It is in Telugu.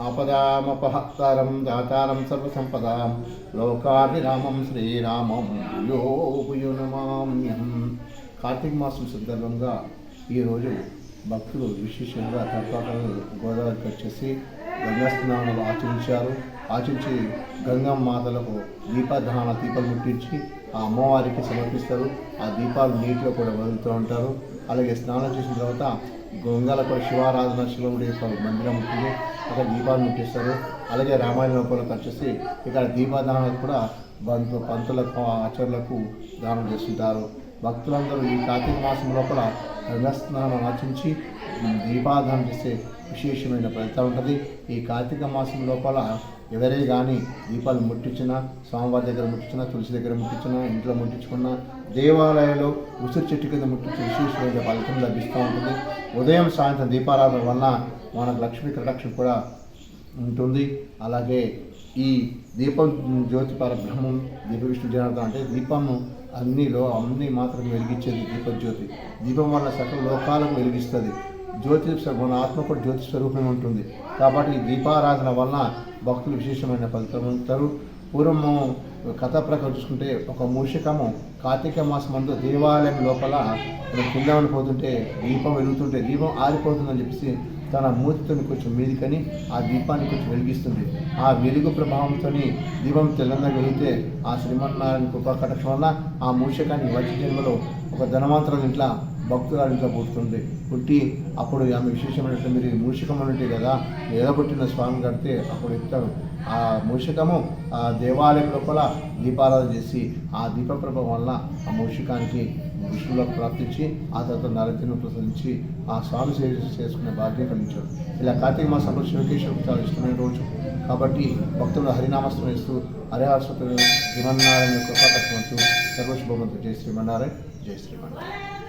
ఆపదామపహతారం దాతారం సర్వసంపదాం లోకాభిరామం శ్రీరామం యోగుయు కార్తీక మాసం సందర్భంగా ఈరోజు భక్తులు విశేషంగా తర్పాకలు గోదావరికి వచ్చేసి గంగా స్నానాలు ఆచరించారు. ఆచరించి గంగమ్మ మాతలకు దీపదహన దీపాలు ముట్టించి ఆ అమ్మవారికి సమర్పిస్తారు. ఆ దీపాలు నీటిలో కూడా వదులుతూ ఉంటారు. అలాగే స్నానం చేసిన తర్వాత గంగాల కూడా శివారాధన శివుడి యొక్క మందిరం ఉంటుంది. అక్కడ దీపాలు ముట్టిస్తారు. అలాగే రామాయణ లోపలకు వచ్చేసి ఇక్కడ దీపదానాలకు కూడా బంధు పంతులకు ఆచార్యులకు దానం చేస్తుంటారు. భక్తులందరూ ఈ కార్తీక మాసం లోపల గంగా ఆచించి ఆచరించి చేసే విశేషమైన ఫలితం ఉంటుంది. ఈ కార్తీక మాసం లోపల ఎవరే కానీ దీపాలు ముట్టించినా స్వామివారి దగ్గర ముట్టించినా తులసి దగ్గర ముట్టించినా ఇంట్లో ముట్టించుకున్నా దేవాలయంలో ఉసిరి చెట్టు కింద ముట్టించి విశేషమైన ఫలితం లభిస్తూ ఉంటుంది. ఉదయం సాయంత్రం దీపారాధన వలన మనకు లక్ష్మీ కటాక్షం కూడా ఉంటుంది. అలాగే ఈ దీపం జ్యోతి పరబ్రహ్మం దీప విష్ణు జనార్దన్ అంటే దీపము అన్నిలో అన్ని మాత్రం వెలిగించేది దీపజ్యోతి. దీపం వల్ల సకల లోకాలకు వెలిగిస్తుంది. జ్యోతి మన ఆత్మ కూడా జ్యోతి స్వరూపమే ఉంటుంది. కాబట్టి ఈ దీపారాధన వలన భక్తులు విశేషమైన ఫలితం ఉంటారు పూర్వము కథ ప్రకారం చూసుకుంటే ఒక మూషికము కార్తీక మాసం అందు దేవాలయం లోపల కింద పోతుంటే దీపం వెలుగుతుంటే దీపం ఆరిపోతుందని చెప్పేసి తన మూతితో కొంచెం మీదికని ఆ దీపాన్ని కొంచెం వెలిగిస్తుంది. ఆ వెలుగు ప్రభావంతో దీపం తెల్లంగా వెలిగితే ఆ శ్రీమన్నారాయణ కృపా కటాక్షం వల్ల ఆ మూషకాన్ని వచ్చే జన్మలో ఒక ధనవంతుల ఇంట్లో భక్తుల ఇంట్లో పుడుతుంది. పుట్టి అప్పుడు ఆమె విశేషమైనటువంటి మీరు మూషికం అంటే కదా ఎదగొట్టిన స్వామి కడితే అప్పుడు ఇస్తాడు ఆ మూషికము ఆ దేవాలయం లోపల దీపారాధన చేసి ఆ దీప ప్రభావం వల్ల ఆ మూషికానికి విష్ణులో ప్రార్థించి ఆ తర్వాత నరతిని ప్రసాదించి ఆ స్వామి సేవ చేసుకునే బాధ్యత కలిగించాడు ఇలా కార్తీక మాసంలో శివకేశ్వరుడు చాలా ఇష్టమైన రోజు. కాబట్టి భక్తులు హరినామస్తం వేస్తూ హరిహాస్వతులు శ్రీమన్నారాయణ కృపా కట్టుకుంటూ సర్వశుభమంతు జై శ్రీమన్నారాయణ. జై శ్రీమన్నారాయణ.